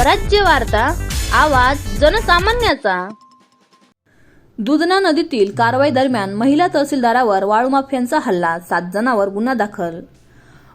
स्वराज्य वार्ता आवाज जनसामान्याचा. दुधना नदीतील कारवाई दरम्यान महिला तहसीलदारावर वाळू माफियांचा हल्ला सात जणांवर गुन्हा दाखल.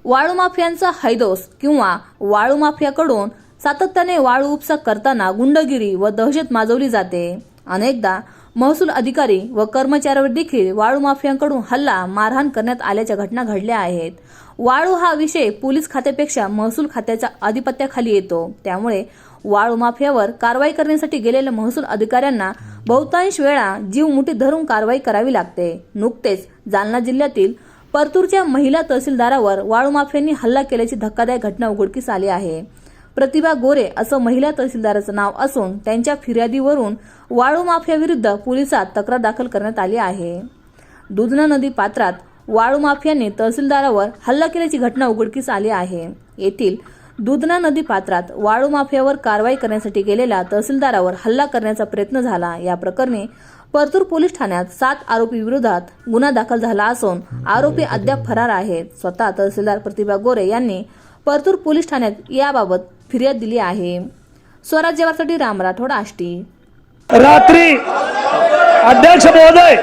वाळू माफियांचा हैदोस किंवा वाळू माफियाकडून सातत्याने वाळू उपसा करताना गुंडगिरी व दहशत माजवली जाते. अनेकदा महसूल अधिकारी व कर्मचाऱ्यावर देखील वाळू माफियांकडून हल्ला मारहाण करण्यात आल्याच्या घटना घडल्या आहेत. वाळू हा विषय पोलीस खात्यापेक्षा महसूल खात्याच्या आधिपत्याखाली येतो. त्यामुळे वाळू माफियावर कारवाई करण्यासाठी गेलेल्या महसूल अधिकाऱ्यांना बहुतांश वेळा जीव मुठी धरून कारवाई करावी लागते. नुकतेच जालना जिल्ह्यातील परतूरच्या महिला तहसीलदारावर वाळू माफियांनी हल्ला केल्याची धक्कादायक घटना उघडकीस आली आहे. प्रतिभा गोरे असं महिला तहसीलदाराचं नाव असून त्यांच्या फिर्यादीवरून वाळू माफियाविरुद्ध पोलिसात तक्रार दाखल करण्यात आली आहे. दुधना नदी पात्रात वाळू माफियाने तहसीलदारावर हल्ला केल्याची घटना उघडकीस आली आहे. येथील दुधना नदी पात्रात वाळू माफियावर कारवाई करण्यासाठी गेलेल्या तहसीलदारावर हल्ला करण्याचा प्रयत्न झाला. या प्रकरणी परतूर पोलीस ठाण्यात सात आरोपी विरोधात गुन्हा दाखल झाला असून आरोपी अद्याप फरार आहेत. स्वतः तहसीलदार प्रतिभा गोरे यांनी परतूर पोलीस ठाण्यात याबाबत फिर्याद दिली आहे. स्वराज्यवासाठी राम राठोड आष्टी. रात्री अध्यक्ष महोदय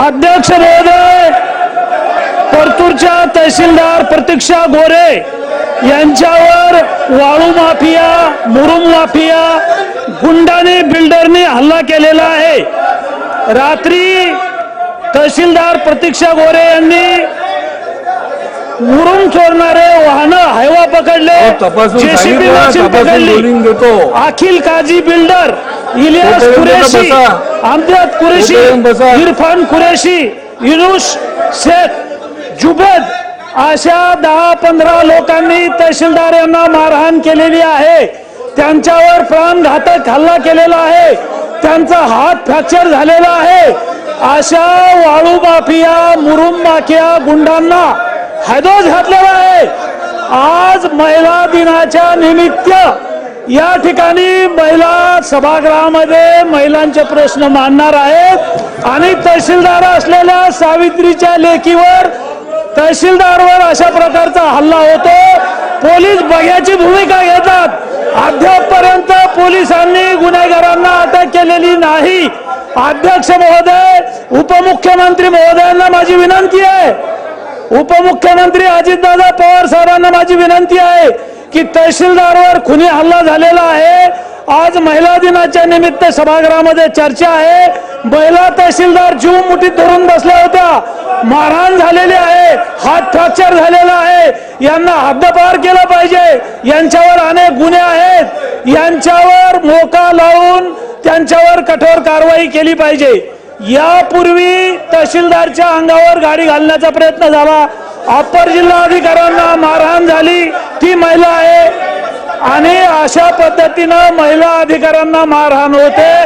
अध्यक्ष महोदय परतूरच्या तहसीलदार प्रतीक्षा गोरे यांच्यावर वाळू माफिया मुरुम माफिया गुंडाने बिल्डरने हल्ला केलेला आहे. रात्री तहसीलदार प्रतीक्षा गोरे यांनी मुरुम चोरणारे वाहन हायवा पकडले सांगितलं, मशीन पकडली. अखिल काजी बिल्डर इलियास कुरेशी बसा. अमजद कुरेशी. इरफान कुरेशी युनुस शेख जुबेद अशा दहा पंधरा लोकांनी तहसीलदार यांना मारहाण केलेली आहे त्यांच्यावर प्राणघातक हल्ला केलेला आहे त्यांचा हात फ्रॅक्चर झालेला आहे अशा वाळू माफिया मुरुम माफिया गुंडांना हैदोस घातलेला आहे. आज महिला दिनाच्या निमित्त या ठिकाणी महिला सभागृहामध्ये महिलांचे प्रश्न मांडणार आहेत. आणि तहसीलदार असलेल्या सावित्रीच्या लेखीवर तहसीलदारवर अशा प्रकारचा हल्ला होतो. पोलीस बघ्याची भूमिका घेतात. अद्यापपर्यंत पोलिसांनी गुन्हेगारांना अटक केलेली नाही. अध्यक्ष महोदय उपमुख्यमंत्री महोदयांना माझी विनंती आहे. उपमुख्यमंत्री अजितदादा पवार साहेबांना माझी विनंती आहे की तहसीलदारवर खुनी हल्ला झालेला आहे. आज महिला दिनाच्या निमित्त सभागृहामध्ये चर्चा आहे. महिला तहसीलदार जीव मुठीत धरून बसल्या होत्या. मारहाण झालेली आहे. हात फ्रॅक्चर झालेला आहे. यांना हद्दपार केलं पाहिजे. यांच्यावर अनेक गुन्हे आहेत. यांच्यावर मोका लावून त्यांच्यावर कठोर कारवाई केली पाहिजे. यापूर्वी तहसीलदारच्या अंगावर गाडी घालण्याचा प्रयत्न झाला. अप्पर जिल्हा अधिकाऱ्यांना मारहाण झाली. ती महिला आहे. आणि अशा पद्धतीनं महिला अधिकाऱ्यांना मारहाण होते.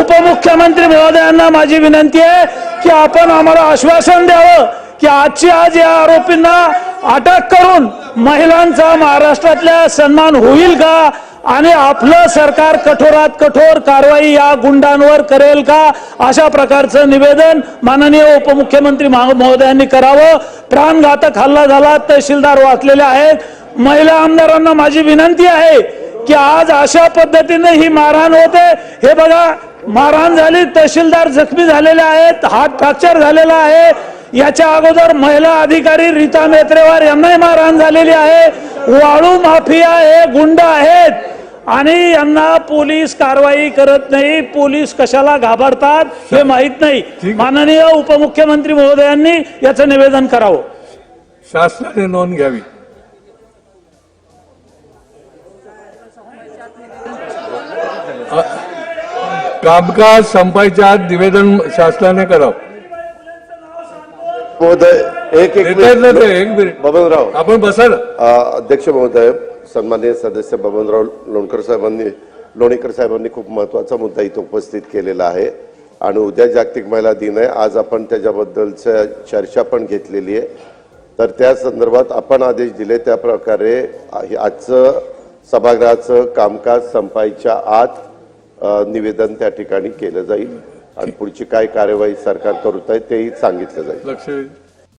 उपमुख्यमंत्री महोदयांना माझी विनंती आहे की आपण आम्हाला आश्वासन द्यावं की आजची आज या आरोपींना अटक करून महिलांचा महाराष्ट्रातल्या सन्मान होईल का? आणि आपलं सरकार कठोरात कठोर कारवाई या गुंडांवर करेल का? अशा प्रकारचं निवेदन माननीय उपमुख्यमंत्री महा- महोदयांनी करावं. प्राणघातक हल्ला झाला तहसीलदार वाचलेले आहेत. महिला आमदारांना माझी विनंती आहे की आज अशा पद्धतीने ही मारहाण होते. हे बघा मारहाण झाली तहसीलदार जखमी झालेले आहेत हात फ्रॅक्चर झालेला आहे. याच्या अगोदर महिला अधिकारी रीता मेत्रेवार यांनाही मारहाण झालेली आहे. वाळू माफिया हे गुंड आहेत. आणि यांना पोलीस कारवाई करत नाही. पोलीस कशाला घाबरतात हे माहीत नाही. माननीय उपमुख्यमंत्री महोदयांनी याचं निवेदन करावं. शासनाने नोंद घ्यावी. कामकाज संपायच्या आत निवेदन शासनाने करावं. महोदय एक एक मिनिट. बबनराव. आपण बसा ना अध्यक्ष महोदय सन्माननीय सदस्य बबनराव लोणकर साहेबांनी लोणीकर साहेबांनी खूप महत्त्वाचा मुद्दा इथं उपस्थित केलेला आहे. आणि उद्या जागतिक महिला दिन आहे. आज आपण त्याच्याबद्दलच्या चर्चा पण घेतलेली आहे. तर त्या संदर्भात आपण आदेश दिले. त्या प्रकारे आजचं सभागृहाचं कामकाज संपायच्या आत निवेदन त्या ठिकाणी केलं जाईल. आणि पुढची काय कार्यवाही सरकार करत आहे तेही सांगितलं जाईल. लक्ष